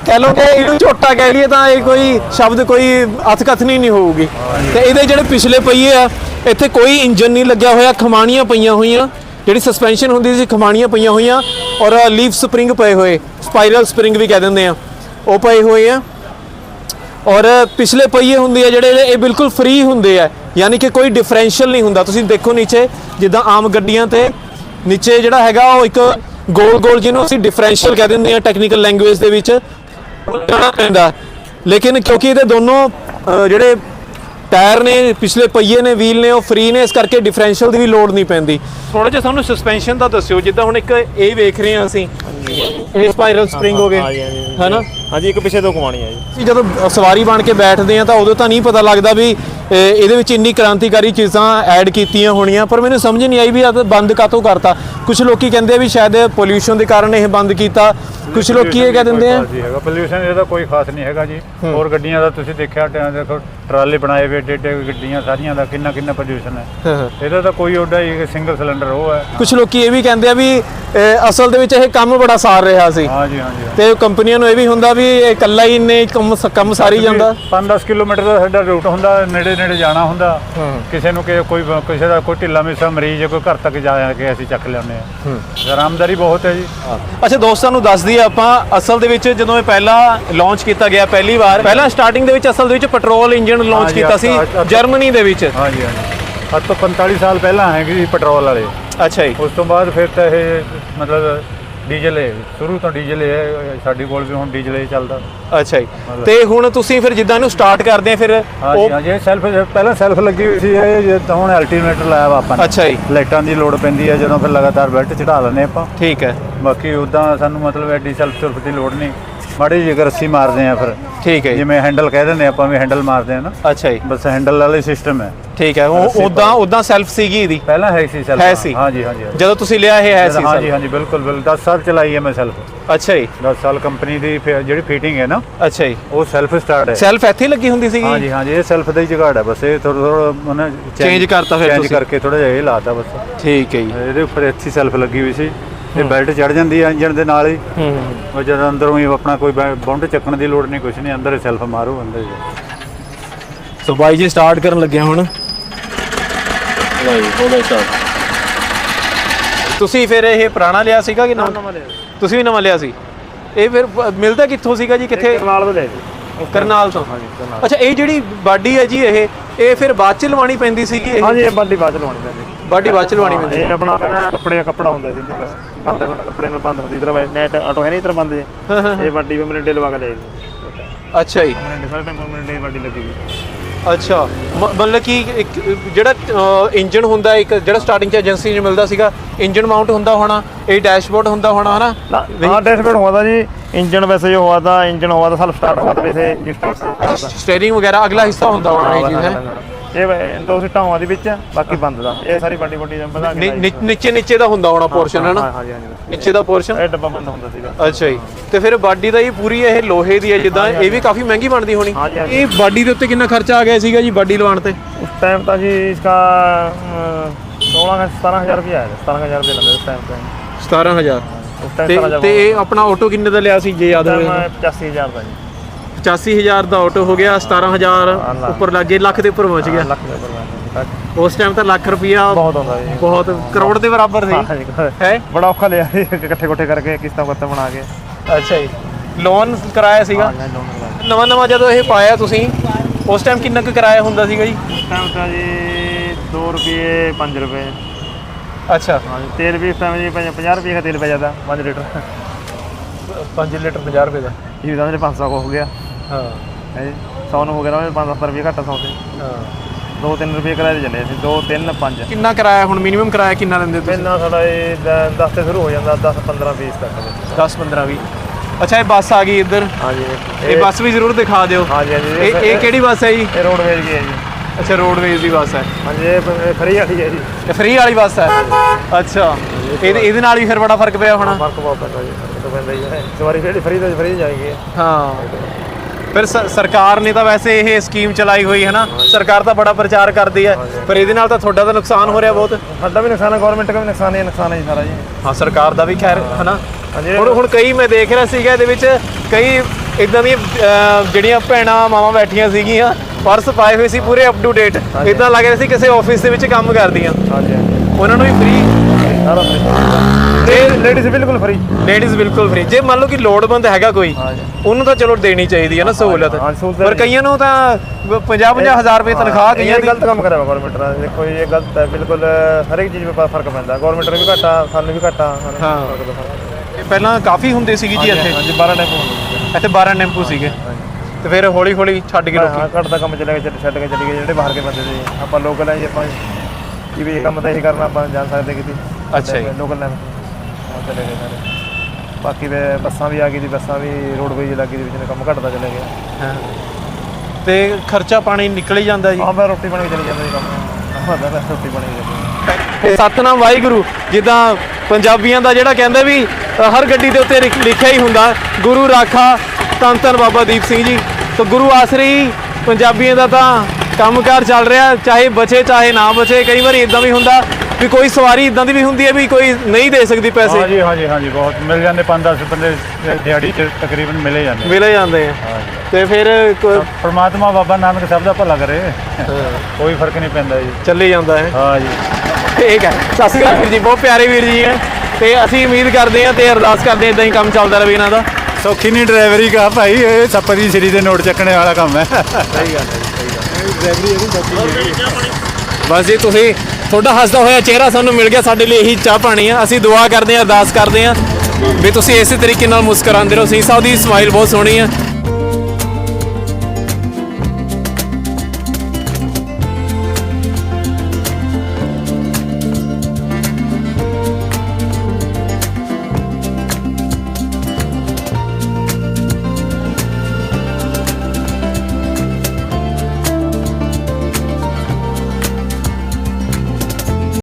ਕਹਿ ਲਓ ਕਿ ਇਹਨੂੰ ਝੋਟਾ ਕਹਿ ਲਈਏ ਤਾਂ ਇਹ ਕੋਈ ਸ਼ਬਦ ਕੋਈ ਅਥਕਥਨੀ ਨਹੀਂ ਹੋਊਗੀ। ਤੇ ਇਹਦੇ ਜਿਹੜੇ ਪਿਛਲੇ ਪਹੀਏ ਆ ਇੱਥੇ ਕੋਈ ਇੰਜਨ ਨਹੀਂ ਲੱਗਿਆ ਹੋਇਆ ਖਮਾਣੀਆਂ ਪਈਆਂ ਹੋਈਆਂ। ਜਿਹੜੀ ਸਸਪੈਂਸ਼ਨ ਹੁੰਦੀ ਸੀ ਖਮਾਣੀਆਂ ਪਈਆਂ ਹੋਈਆਂ। ਔਰ ਲੀਫ ਸਪਰਿੰਗ ਪਏ ਹੋਏ ਸਪਾਈਰਲ ਸਪਰਿੰਗ ਵੀ ਕਹਿ ਦਿੰਦੇ ਆ। ਉਹ ਪਏ ਹੋਏ ਆ। ਔਰ ਪਿਛਲੇ ਪਹੀਏ ਹੁੰਦੇ ਆ ਜਿਹੜੇ ਇਹ ਬਿਲਕੁਲ ਫ੍ਰੀ ਹੁੰਦੇ ਆ। ਯਾਨੀ ਕਿ ਕੋਈ ਡਿਫਰੈਂਸ਼ੀਅਲ ਨਹੀਂ ਹੁੰਦਾ। ਤੁਸੀਂ ਦੇਖੋ ਨੀਚੇ, ਜਿੱਦਾਂ ਆਮ ਗੱਡੀਆਂ ਤੇ ਨੀਚੇ ਜਿਹੜਾ ਹੈਗਾ, ਉਹ ਇੱਕ ਗੋਲ ਗੋਲ ਜਿਹਨੂੰ ਅਸੀਂ ਡਿਫਰੈਂਸ਼ੀਅਲ ਕਹਿ ਦਿੰਦੇ ਆ ਟੈਕਨੀਕਲ ਲੈਂਗੁਏਜ ਦੇ ਵਿੱਚ। ਜਾਣਾ ਪੈਂਦਾ। ਲੇਕਿਨ ਕਿਉਂਕਿ ਇਹਦੇ ਦੋਨੋਂ ਜਿਹੜੇ ਟਾਇਰ ਨੇ ਪਿਛਲੇ ਪਹੀਏ ਨੇ ਵੀਲ ਨੇ ਉਹ ਫ੍ਰੀ ਨੇ ਇਸ ਕਰਕੇ ਡਿਫਰੈਂਸ਼ੀਅਲ ਦੀ ਵੀ ਲੋੜ ਨਹੀਂ ਪੈਂਦੀ। ਥੋੜਾ ਜਿਹਾ ਸਾਨੂੰ ਸਸਪੈਂਸ਼ਨ ਦਾ ਦੱਸਿਓ ਜਿੱਦਾਂ ਹੁਣ ਇੱਕ ਇਹ ਵੇਖ ਰਹੇ ਹਾਂ ਅਸੀਂ। ਇਹ ਸਪਾਈਰਲ ਸਪਰਿੰਗ ਹੋ ਗਏ। ਹੈਨਾ? ਹਾਂਜੀ ਇੱਕ ਪਿੱਛੇ ਦੋ ਕਮਾਣੀਆਂ ਜੀ। ਅਸੀਂ ਜਦੋਂ ਸਵਾਰੀ ਬਣ ਕੇ ਬੈਠਦੇ ਆ ਤਾਂ ਉਦੋਂ ਤਾਂ ਨਹੀਂ ਪਤਾ ਲੱਗਦਾ ਵੀ ਇਹਦੇ ਵਿੱਚ ਇੰਨੀ ਕ੍ਰਾਂਤੀਕਾਰੀ ਚੀਜ਼ਾਂ ਐਡ ਕੀਤੀਆਂ ਹੋਣੀਆਂ ਪਰ ਮੈਨੂੰ ਸਮਝ ਨਹੀਂ ਆਈ ਵੀ ਤਾਂ ਬੰਦ ਕਾਤੋਂ ਕਰਤਾ। ਕੁਝ ਲੋਕੀ ਕਹਿੰਦੇ ਆ ਵੀ ਸ਼ਾਇਦ ਪੋਲਿਊਸ਼ਨ ਦੇ ਕਾਰਨ ਇਹ ਬੰਦ ਕੀਤਾ। ਕੁਝ ਲੋਕੀ ਇਹ ਕਹਿ ਦਿੰਦੇ ਆ ਜੀ ਹੈਗਾ ਪੋਲਿਊਸ਼ਨ ਇਹਦਾ ਕੋਈ ਖਾਸ ਨਹੀਂ ਹੈਗਾ ਜੀ। ਹੋਰ ਗੱਡੀਆਂ ਦਾ ਤੁਸੀਂ ਦੇਖਿਆ ਦੇਖੋ ਟਰਾਲੇ ਬਣਾਏ ਹੋਏ ਏਡੇ ਗੱਡੀਆਂ ਸਾਰੀਆਂ ਦਾ ਕਿੰਨਾ ਕਿੰਨਾ ਪੋਲਿਊਸ਼ਨ ਹੈ। ਇਹਦਾ ਤਾਂ ਕੋਈ ਓਡਾ ਹੀ ਸਿੰਗਲ ਸਿਲੰਡਰ ਉਹ ਹੈ। ਕੁਝ ਲੋਕੀ ਇਹ ਵੀ ਕਹਿੰਦੇ ਆ ਵੀ ਅਸਲ ਦੇ ਵਿੱਚ ਇਹ ਕੰਮ ਬੜਾ ਸਾਰ ਰਿਹਾ ਸੀ। ਹਾਂਜੀ ਹਾਂਜੀ ਤੇ ਕੰਪਨੀਆਂ ਨੂੰ ਇਹ ਵੀ ਹੁੰਦਾ ਵੀ ਇਹ ਇਕੱਲਾ ਹੀ ਇੰਨੇ ਕੰਮ ਕੰਮ ਸਾਰੀ ਜਾਂਦਾ। 5-10 ਕਿਲੋਮੀਟਰ ਦਾ ਸਾਡਾ ਰੂਟ ਹੁੰਦਾ ਨੇੜੇ ਨੇੜੇ ਜਾਣਾ ਹੁੰਦਾ। ਕਿਸੇ ਨੂੰ ਕੋਈ ਕਿਸੇ ਦਾ ਕੋਈ ਢਿੱਲਾ ਮਿੱਸਾ ਮਰੀਜ਼ ਕੋਈ ਘਰ ਤੱਕ ਜਾ ਕੇ ਅਸੀਂ ਚੱਕ ਲਿਆਉਂਦੇ ਆ ਆਰਾਮਦਾਰੀ ਬਹੁਤ ਹੈ ਜੀ। ਅੱਛਾ ਦੋਸਤਾਂ ਨੂੰ ਦੱਸ ਦਈਏ ਆਪਾਂ ਅਸਲ ਦੇ ਵਿੱਚ ਜਦੋਂ ਇਹ ਪਹਿਲਾ ਲਾਂਚ ਕੀਤਾ ਗਿਆ ਪਹਿਲੀ ਵਾਰ ਪਹਿਲਾਂ ਸਟਾਰਟਿੰਗ ਦੇ ਵਿੱਚ ਅਸਲ ਦੇ ਵਿੱਚ ਪੈਟਰੋਲ ਇੰਜਨ ਲਾਂਚ ਹਾਂਜੀ, ਕੀਤਾ ਸੀ। ਜਰਮਨੀ ਦੇ ਵਿੱਚ। ਹਾਂਜੀ ਹਾਂਜੀ। ਅੱਜ ਤੋਂ 45 ਸਾਲ ਪਹਿਲਾਂ ਹੈਗੀ ਸੀ ਪੈਟਰੋਲ ਵਾਲੇ। ਅੱਛਾ ਜੀ। ਉਸ ਤੋਂ ਬਾਅਦ ਫਿਰ ਤਾਂ ਇਹ ਮਤਲਬ ਡੀਜ਼ਲ ਹੈ ਸ਼ੁਰੂ ਤੋਂ ਡੀਜ਼ਲ ਹੈ ਸਾਡੇ ਕੋਲ ਵੀ ਹੁਣ ਡੀਜ਼ਲ ਹੀ ਚੱਲਦਾ। ਅੱਛਾ ਜੀ। ਤੇ ਹੁਣ ਤੁਸੀਂ ਫਿਰ ਜਿੱਦਾਂ ਇਹਨੂੰ ਸਟਾਰਟ ਕਰਦੇ ਆ ਫਿਰ ਹਾਂਜੀ ਉਹ ਹਾਂਜੀ ਸੈਲਫ ਪਹਿਲਾਂ ਸੈਲਫ ਲੱਗੀ ਹੋਈ ਸੀ ਇਹ ਜੇ ਤਾਂ ਹੁਣ ਅਲਟੀਮੇਟਰ ਲਾਇਆ ਵਾ ਆਪਾਂ ਨੇ। ਅੱਛਾ ਜੀ। ਲਾਈਟਾਂ ਦੀ ਲੋੜ ਪੈਂਦੀ ਹੈ ਜਦੋਂ ਫਿਰ ਲਗਾਤਾਰ ਬੈਲਟ ਚੜਾ ਲੈਂਦੇ ਆਪਾਂ। ਠੀਕ ਹੈ। ਬਾਕੀ ਉਦਾਂ ਸਾਨੂੰ ਮਤਲਬ ਐਡੀ ਸੈਲਫ ਸੁਲਫ ਦੀ ਲੋੜ ਨਹੀਂ। ਮਾੜੀ ਜਿਹੀ ਰੱਸੀ ਮਾਰਦੇ ਆ ਫਿਰ ਠੀਕ ਹੈ ਜੀ। ਜਿਵੇਂ ਹੈਂਡਲ ਕਹਿ ਦਿੰਦੇ ਆਪਾਂ ਵੀ ਹੈਂਡਲ ਮਾਰਦੇ ਆ ਨਾ। ਅੱਛਾ ਜੀ। ਬਸ ਹੈਂਡਲ ਵਾਲੇ ਸਿਸਟਮ ਹੈ। ਠੀਕ ਹੈ ਉਹ ਉਦਾਂ ਉਦਾਂ ਸੈਲਫ ਸੀਗੀ ਇਹਦੀ? ਪਹਿਲਾਂ ਹੈ ਸੀ ਸੈਲਫ ਹੈ ਸੀ। ਹਾਂਜੀ ਹਾਂਜੀ ਹਾਂਜੀ। ਜਦੋਂ ਤੁਸੀਂ ਲਿਆ ਇਹ ਹੈ ਸੀ? ਹਾਂਜੀ ਬਿਲਕੁਲ ਬਿਲਕੁਲ। 10 ਸਾਲ ਚਲਾਈ ਹੈ ਮੈਂ ਸੈਲਫ ਅੱਛਾ ਜੀ। 10 ਸਾਲ ਕੰਪਨੀ ਦੀ ਫਿਰ ਜਿਹੜੀ ਫਿਟਿੰਗ ਹੈ ਨਾ ਅੱਛਾ ਜੀ। ਉਹ ਸੈਲਫ ਸਟਾਰਟ ਹੈ। ਸੈਲਫ ਇੱਥੇ ਹੀ ਲੱਗੀ ਹੁੰਦੀ ਸੀਗੀ? ਹਾਂਜੀ ਹਾਂਜੀ ਇਹ ਸੈਲਫ ਦਾ ਹੀ ਜੁਗਾੜ ਹੈ। ਬਸ ਇਹ ਥੋੜਾ ਥੋੜਾ ਉਹਨੇ Change ਕਰਤਾ ਫਿਰ ਚੇਂਜ ਤੁਸੀਂ। ਕਰਕੇ ਥੋੜਾ ਜਿਹਾ ਇਹ ਲਾਤਾ ਬਸ। ਠੀਕ ਹੈ ਜੀ। ਇਹਦੇ ਉੱਪਰ ਅੱਛੀ ਸੈਲਫ ਲੱਗੀ ਹੋਈ ਸੀ। ਇਹ ਬੈਲਟ ਚੜ ਜਾਂਦੀ ਹੈ ਇੰਜਨ ਦੇ ਨਾਲ ਹੀ। ਹੂੰ। ਉਹ ਜਦ ਅੰਦਰੋਂ ਹੀ ਆਪਣਾ ਕੋਈ ਬੌਂਡ ਚੱਕਣ ਦੀ ਲੋੜ ਨਹੀਂ ਕੁਝ ਨਹੀਂ ਅੰਦਰ ਹੀ ਸੈਲਫ ਮਾਰੋ ਅੰਦਰ ਹੀ ਸੋ ਬਾਈ ਜੀ ਸਟਾਰਟ ਕਰਨ ਲੱਗਿਆ ਹੁਣ। ਬਾਈ ਹੋ ਗਿਆ ਸਟਾਰਟ ਤੁਸੀਂ ਫਿਰ ਇਹ ਪੁਰਾਣਾ ਲਿਆ ਸੀਗਾ ਕਿ ਨਵਾਂ? ਤੁਸੀਂ ਵੀ ਨਵਾਂ ਲਿਆ ਸੀ? ਇਹ ਫਿਰ ਮਿਲਦਾ ਕਿੱਥੋਂ ਸੀਗਾ ਜੀ ਕਿੱਥੇ? ਨਾਲ ਤੋਂ ਲੈ ਜੀ। ਕਰਨਾਲ ਤੋਂ? ਅੱਛਾ ਇਹ ਜਿਹੜੀ ਬਾਡੀ ਹੈ ਜੀ ਇਹ ਇਹ ਫਿਰ ਬਾਅਦ ਚ ਲਵਾਣੀ ਪੈਂਦੀ ਸੀਗੀ ਇਹ? ਹਾਂਜੀ ਇਹ ਬੰਦੀ ਬਾਅਦ ਚ ਲਵਾਉਣੀ ਪੈਂਦੀ। ਬਾਡੀ ਬਾਅਦ ਲਵਾਣੀ ਪੈਂਦੀ। ਇਹ ਆਪਣਾ ਕੱਪੜੇ ਦਾ ਕੱਪੜਾ ਹੁੰਦਾ ਸੀ ਕੱਪੜੇ ਨਾਲ ਬੰਦ ਹੁੰਦੀ ਇਧਰ ਵਾਇਰ ਨੈਟ ਆਟੋ ਹੈ ਨਹੀਂ ਇਧਰ ਬੰਦ ਇਹ ਬਾਡੀ ਵੀ ਮਰਿੰਡੇ ਲਵਾ ਕੇ ਲੈ ਜੀ ਅੱਛਾ ਜੀ। ਮਰਿੰਡੇ ਸਾਰੇ ਟਾਈਮ ਮਰਿੰਡੇ ਬਾਡੀ ਲੱਗੀ ਅੱਛਾ। ਮਤਲਬ ਕਿ ਜਿਹੜਾ ਇੰਜਨ ਹੁੰਦਾ ਇੱਕ ਜਿਹੜਾ ਸਟਾਰਟਿੰਗ ਚ ਏਜੰਸੀ ਨੂੰ ਮਿਲਦਾ ਸੀਗਾ ਇੰਜਨ ਮਾਊਂਟ ਹੁੰਦਾ ਹੋਣਾ ਇਹ ਡੈਸ਼ਬੋਰਡ ਹੁੰਦਾ ਹੋਣਾ ਹਨਾ? ਹਾਂ ਡੈਸ਼ਬੋਰਡ ਹੁੰਦਾ ਜੀ ਇੰਜਨ ਵੈਸੇ ਹੀ ਹੋਆ ਤਾਂ ਇੰਜਨ ਹੋਆ ਤਾਂ ਸੈਲਫ ਸਟਾਰਟ ਹੁੰਦਾ ਵੈਸੇ ਸਟੀਅਰਿੰਗ ਵਗੈਰਾ ਅਗਲਾ ਹਿੱਸਾ ਹੁੰਦਾ ਹੋਣਾ ਇਹ ਚੀਜ਼ ਹੈ। ਇਹ ਦੋ ਸਿੱਟਾਂ ਦੇ ਵਿੱਚ ਬਾਕੀ ਬੰਦ ਦਾ। ਇਹ ਸਾਰੀ ਵੱਡੀ ਵੱਡੀ ਜੰਪ ਦਾ ਨੀਚੇ ਨੀਚੇ ਦਾ ਹੁੰਦਾ ਹੋਣਾ ਪੋਰਸ਼ਨ ਹੈ ਨਾ ਹਾਂਜੀ ਨੀਚੇ ਦਾ ਪੋਰਸ਼ਨ ਇਹ ਡੱਬਾ ਬੰਦ ਹੁੰਦਾ ਸੀਗਾ। ਅੱਛਾ ਜੀ। ਤੇ ਫਿਰ ਬਾਡੀ ਦਾ ਇਹ ਪੂਰੀ ਇਹ ਲੋਹੇ ਦੀ ਹੈ ਜਿੱਦਾਂ ਇਹ ਵੀ ਕਾਫੀ ਮਹਿੰਗੀ ਬਣਦੀ ਹੋਣੀ। ਇਹ ਬਾਡੀ ਦੇ ਉੱਤੇ ਕਿੰਨਾ ਖਰਚਾ ਆ ਗਿਆ ਸੀਗਾ ਜੀ ਬਾਡੀ ਲਵਾਉਣ ਤੇ? ਉਸ ਟਾਈਮ ਤਾਂ ਜੀ ਇਸਕਾ 16 17000 ਰੁਪਏ ਆਇਆ 17000 ਦੇ ਲੰਦੇ ਟਾਈਮ ਤੇ। 17000 ਤੇ ਆਪਣਾ ਆਟੋ ਕਿੰਨੇ ਦਾ ਲਿਆ ਸੀ ਜੇ ਯਾਦ ਹੋਵੇ 85000 ਦਾ ਜੀ। 85000 ਦਾ ਆਟੋ ਹੋ ਗਿਆ 17000 ਉੱਪਰ ਲੱਗ ਗਏ ਲੱਖ ਦੇ ਉੱਪਰ ਪਹੁੰਚ ਗਿਆ। ਉਸ ਟਾਈਮ ਤਾਂ ਲੱਖ ਰੁਪਿਆ ਬਹੁਤ ਆਉਂਦਾ ਜੀ। ਬਹੁਤ ਕਰੋੜ ਦੇ ਬਰਾਬਰ ਸੀ। ਹੈ ਬੜਾ ਔਖਾ ਲਿਆ ਇਕੱਠੇ ਕੋਠੇ ਕਰਕੇ ਕਿਸ਼ਤਾਂ ਕਰਤਾ ਬਣਾ ਕੇ। ਅੱਛਾ ਜੀ। ਲੋਨ ਕਰਾਇਆ ਸੀਗਾ? ਨਵਾਂ ਨਵਾਂ ਜਦੋਂ ਇਹ ਪਾਇਆ ਤੁਸੀਂ ਉਸ ਟਾਈਮ ਕਿੰਨਾ ਕੁ ਕਿਰਾਇਆ ਹੁੰਦਾ ਸੀਗਾ ਜੀ? ਟਾਈਮ ਤਾਂ ਜੀ 2 ਰੁਪਏ 5 ਰੁਪਏ। ਅੱਛਾ। ਤੇਲ ਵੀ ਇਸ ਟਾਈਮ ਜੀ 50 ਰੁਪਏ ਦਾ ਤੇਲ ਪੈ ਜਾਂਦਾ 5 ਲੀਟਰ। 5 ਲੀਟਰ 50 ਰੁਪਏ ਦਾ। ਇਹ ਤਾਂ ਮੇਰੇ 500 ਹੋ ਗਿਆ। ਹਾਂ। ਹੈ? ਜੀ 100 ਨੂੰ ਹੋ ਗਿਆ ਨਾ 5-7 ਰੁਪਏ ਘੱਟ 100 ਤੇ। ਹਾਂ। 2-3 ਰੁਪਏ ਕਿਰਾਏ ਤੇ ਚੱਲੇ ਸੀ 2 3 5 ਕਿੰਨਾ ਕਿਰਾਇਆ ਹੁਣ ਮਿਨੀਮਮ ਕਿਰਾਇਆ ਕਿੰਨਾ ਲੈਂਦੇ ਤੁਸੀਂ? ਪਹਿਲਾਂ ਸਾਡਾ ਇਹ 10 ਤੇ ਸ਼ੁਰੂ ਹੋ ਜਾਂਦਾ 10 15 20 ਤੱਕ 10 15 20 ਅੱਛਾ ਇਹ ਬੱਸ ਆ ਗਈ ਇੱਧਰ? ਹਾਂਜੀ। ਇਹ ਬੱਸ ਵੀ ਜ਼ਰੂਰ ਦਿਖਾ ਦਿਓ। ਹਾਂਜੀ ਹਾਂਜੀ। ਇਹ ਇਹ ਕਿਹੜੀ ਬੱਸ ਹੈ ਜੀ? ਇਹ ਰੋਡਵੇਜ ਗਈ ਹੈ ਜੀ। ਅੱਛਾ ਰੋਡਵੇਜ਼ ਦੀ ਬੱਸ ਹੈ। ਹਾਂਜੀ ਇਹ ਫਰੀ ਵਾਲੀ ਹੈ ਜੀ। ਇਹ ਫ੍ਰੀ ਵਾਲੀ ਬੱਸ ਹੈ? ਅੱਛਾ। ਇਹਦੇ ਇਹਦੇ ਨਾਲ ਵੀ ਫਿਰ ਬੜਾ ਫ਼ਰਕ ਪਿਆ ਹੋਣਾ। ਫ਼ਰਕ ਬਹੁਤ ਪੈਂਦਾ ਜੀ। ਫ਼ਰਕ ਤਾਂ ਪੈਂਦਾ ਹੀ ਹੈ। ਸਵਾਰੀ ਜਿਹੜੀ ਫਰੀ ਤੋਂ ਫਰੀ ਜਾਏਗੀ। ਹਾਂ। ਫਿਰ ਸਰਕਾਰ ਨੇ ਤਾਂ ਵੈਸੇ ਇਹ ਸਕੀਮ ਚਲਾਈ ਹੋਈ ਹੈ ਨਾ। ਸਰਕਾਰ ਤਾਂ ਬੜਾ ਪ੍ਰਚਾਰ ਕਰਦੀ ਹੈ। ਪਰ ਇਹਦੇ ਨਾਲ ਤਾਂ ਤੁਹਾਡਾ ਤਾਂ ਨੁਕਸਾਨ ਹੋ ਰਿਹਾ ਬਹੁਤ। ਸਾਡਾ ਵੀ ਨੁਕਸਾਨ ਹੈ ਗਵਰਨਮੈਂਟ ਦਾ ਵੀ ਨੁਕਸਾਨ ਹੈ ਨੁਕਸਾਨ ਹੈ ਸਾਰਾ ਜੀ। ਹਾਂ ਸਰਕਾਰ ਦਾ ਵੀ ਖੈਰ ਹੈ ਨਾ ਹੁਣ ਹੁਣ ਕਈ ਮੈਂ ਦੇਖ ਰਿਹਾ ਸੀਗਾ ਇਹਦੇ ਵਿੱਚ ਕਈ ਇਦਾਂ ਅਹ, ਜਿਹੜੀਆਂ ਭੈਣਾਂ ਮਾਵਾਂ ਬੈਠੀਆਂ ਸੀਗੀਆਂ ਪਰਸ ਪਾਏ ਹੋਏ ਸੀ ਪੂਰੇ ਅਪ ਟੂ ਡੇਟ ਇਦਾਂ ਲੱਗ ਰਿਹਾ ਸੀ ਕਿਸੇ ਆਫਿਸ ਦੇ ਵਿੱਚ ਕੰਮ ਕਰਦੀਆਂ। ਹਾਂਜੀ ਉਹਨਾਂ ਨੂੰ ਵੀ ਫ੍ਰੀ ਸਾਰਾ ਫਰੀ ਲੇਡੀਜ਼ ਬਿਲਕੁਲ ਫਰੀ ਲੇਡੀਜ਼ ਬਿਲਕੁਲ ਫ੍ਰੀ ਜੇ ਮੰਨ ਲਓ ਕਿ ਲੋੜਵੰਦ ਹੈਗਾ ਕੋਈ ਉਹਨੂੰ ਤਾਂ ਚਲੋ ਦੇਣੀ ਚਾਹੀਦੀ ਹੈ ਨਾ ਸਹੂਲਤ। ਪਰ ਕਈਆਂ ਨੂੰ ਤਾਂ 50 50 ਹਜ਼ਾਰ ਰੁਪਏ ਤਨਖਾਹ ਇਹ ਕਈਆਂ ਦੀ। ਗਲਤ ਕੰਮ ਕਰਿਆ ਗਵਰਨਮੈਂਟ ਨੇ ਦੇਖੋ ਇਹ ਗਲਤ ਹੈ ਬਿਲਕੁਲ ਹਰ ਇੱਕ ਚੀਜ਼ 'ਤੇ ਫ਼ਰਕ ਪੈਂਦਾ। ਗਵਰਨਮੈਂਟ ਨੂੰ ਵੀ ਘਾਟਾ ਸਾਨੂੰ ਵੀ ਘਾਟਾ। ਹਾਂ। ਇਹ ਪਹਿਲਾਂ ਕਾਫੀ ਹੁੰਦੇ ਸੀਗੀ ਜੀ ਇੱਥੇ। ਹਾਂਜੀ 12 ਟੈਂਪੂ ਹੁੰਦੇ ਇੱਥੇ 12 ਟੈਂਪੂ ਸੀਗੇ। ਤੇ ਫਿਰ ਹੌਲੀ ਹੌਲੀ ਛੱਡ ਕੇ ਲੋਕੀ ਹਾਂ, ਘੱਟ ਦਾ ਕੰਮ ਚਲੇ ਗਏ ਛੱਡ ਕੇ ਚਲੇ ਗਏ ਜਿਹੜੇ ਬਾਹਰ ਕੇ ਬੰਦੇ ਸੀ। ਆਪਾਂ ਲੋਕਲ ਹੈ ਜੀ ਆਪਾਂ ਕੀ ਵੀ ਇਹ ਕੰਮ ਤਾਂ ਇਹ ਕਰਨਾ ਆਪਾਂ ਜਾਣ ਸਕਦੇ ਕਿਤੇ। ਅੱਛਾ ਜੀ। ਲੋਕਲ ਲੈਣ ਚਲੇ ਗਏ ਸਾਰੇ। ਬਾਕੀ ਵੇ ਬੱਸਾਂ ਵੀ ਆ ਗਈ ਦੀ ਬੱਸਾਂ ਵੀ ਰੋਡਵੇਜ ਲੱਗੀ ਦੀ ਵਿੱਚ ਨੇ ਕੰਮ ਘਟਦਾ ਚਲੇ ਗਿਆ। ਹਾਂ। ਤੇ ਖਰਚਾ ਪਾਣੀ ਨਿਕਲ ਹੀ ਜਾਂਦਾ ਜੀ। ਹਾਂ ਮੈਂ ਰੋਟੀ ਪਾਣੀ ਵੀ ਚਲੇ ਜਾਂਦਾ ਜੀ ਕੰਮ। ਹਾਂ ਮੈਂ ਰੋਟੀ ਪਾਣੀ ਵੀ ਚਲੇ ਤੇ ਸਤਨਾਮ ਵਾਹਿਗੁਰੂ ਜਿੱਦਾਂ ਪੰਜਾਬੀਆਂ ਦਾ ਜਿਹੜਾ ਕਹਿੰਦੇ ਵੀ ਅ, ਹਰ ਗੱਡੀ ਦੇ ਉੱਤੇ ਲਿਖ- ਲਿਖਿਆ ਹੀ ਹੁੰਦਾ ਗੁਰੂ ਰਾਖਾ ਧੰਨ ਧੰਨ ਬਾਬਾ ਦੀਪ ਸਿੰਘ ਜੀ। ਤਾਂ ਗੁਰੂ ਆਸਰੇ ਹੀ ਪੰਜਾਬੀਆਂ ਦਾ ਤਾਂ ਕੰਮਕਾਰ ਚੱਲ ਰਿਹਾ ਚਾਹੇ ਬਚੇ ਚਾਹੇ ਨਾ ਬਚੇ ਕਈ ਵਾਰੀ ਇਦਾਂ ਵੀ ਹੁੰਦਾ ਵੀ ਕੋਈ ਸਵਾਰੀ ਇਦਾਂ ਦੀ ਵੀ ਹੁੰਦੀ ਹੈ ਵੀ ਕੋਈ ਨਹੀਂ ਦੇ ਸਕਦੀ ਪੈਸੇ? ਹਾਂਜੀ ਹਾਂਜੀ ਹਾਂਜੀ ਬਹੁਤ ਮਿਲ ਜਾਂਦੇ 5-10 ਬੰਦੇ ਦਿਹਾੜੀ ਚ ਤਕਰੀਬਨ ਮਿਲੇ ਜਾਂਦੇ ਮਿਲੇ ਜਾਂਦੇ ਆ। ਤੇ ਫਿਰ ਪਰਮਾਤਮਾ ਬਾਬਾ ਨਾਨਕ ਸਭ ਦਾ ਭਲਾ ਕਰੇ। ਕੋਈ ਫ਼ਰਕ ਨਹੀਂ ਪੈਂਦਾ ਜੀ। ਚੱਲੀ ਜਾਂਦਾ ਹੈ। ਹਾਂ ਜੀ ਠੀਕ ਹੈ। ਸਤਿ ਸ਼੍ਰੀ ਅਕਾਲ ਵੀਰ ਜੀ ਬਹੁਤ ਪਿਆਰੇ ਵੀਰ ਜੀ ਹੈ। ਤੇ ਅਸੀਂ ਉਮੀਦ ਕਰਦੇ ਹਾਂ ਤੇ ਅਰਦਾਸ ਕਰਦੇ ਹਾਂ ਇਦਾਂ ਹੀ ਕੰਮ ਚੱਲਦਾ ਰਹੇ ਇਹਨਾਂ ਦਾ। ਸੌਖੀ ਨਹੀਂ ਡਰਾਈਵਰੀ ਕਾ ਭਾਈ ਇਹ ਸੱਪ ਦੀ ਸਰੀ ਦੇ ਨੋਟ ਚੱਕਣੇ ਵਾਲਾ ਕੰਮ ਹੈ। ਬਸ ਜੀ ਤੁਸੀਂ, ਤੁਹਾਡਾ ਹੱਸਦਾ ਹੋਇਆ ਚਿਹਰਾ ਸਾਨੂੰ ਮਿਲ ਗਿਆ, ਸਾਡੇ ਲਈ ਇਹੀ ਚਾਹ ਪਾਣੀ ਆ। ਅਸੀਂ ਦੁਆ ਕਰਦੇ ਹਾਂ, ਅਰਦਾਸ ਕਰਦੇ ਹਾਂ ਵੀ ਤੁਸੀਂ ਇਸੇ ਤਰੀਕੇ ਨਾਲ ਮੁਸਕਰਾਉਂਦੇ ਰਹੋ। ਸਿੰਘ ਸਾਹਿਬ ਦੀ ਸਮਾਈਲ ਬਹੁਤ ਸੋਹਣੀ ਆ।